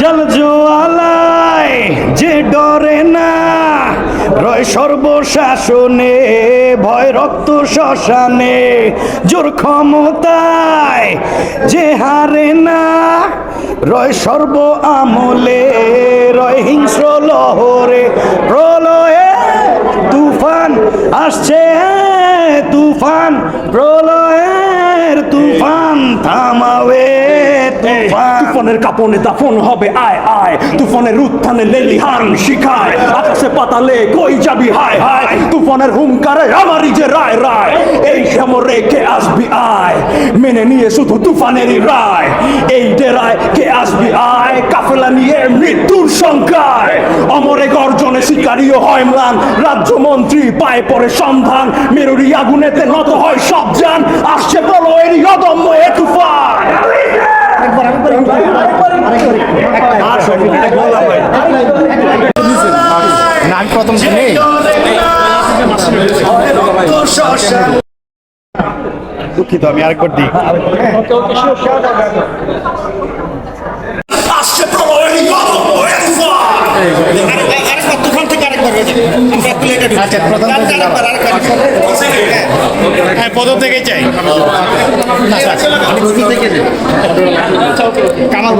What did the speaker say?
জল জোয়ালায় যে ডরে না, রয় সর্বশাসনে, ভয় রক্ত শ্মশানে, জোর ক্ষমতায় যে হারে না, রয় সর্ব আমলে, রয় হিংস্র লহরে প্রলয়ে তুফান আসছে, তুফান প্রলয়ের তুফান থামাবে। তুফানের কাপনে দাফন হবে, আয় আয়। তুফানের উত্থানে শিখায়, আকাশে পাতালে কই যাবি, হায় হায়। তুফানের হুঙ্কারে আমারই যে রায় রায়। এই রেখে আসবি, আয়। মেনে নিয়ে শুধু তুফানেরই রায়। এই ডেরায় কে আসবি, আয়। কাফেলা নিয়ে মৃত্যুর সংখ্যায়। অমরে গর্জনে শিকারীও হয় ম্লান। রাজ্যমন্ত্রী পায়ে পরে সন্ধান। মেরুরি আগুনেতে নত হয় সব যান। আসছে প্রলয়েরই অদম্য এ তুফান না আমি প্রথম শুনি দুঃখিত আমি আরেকবার দিই। হয়ে আচ্ছা, প্রথম থেকে আরেকবার আরেকবার হ্যাঁ প্রথম থেকেই চাই। কামাল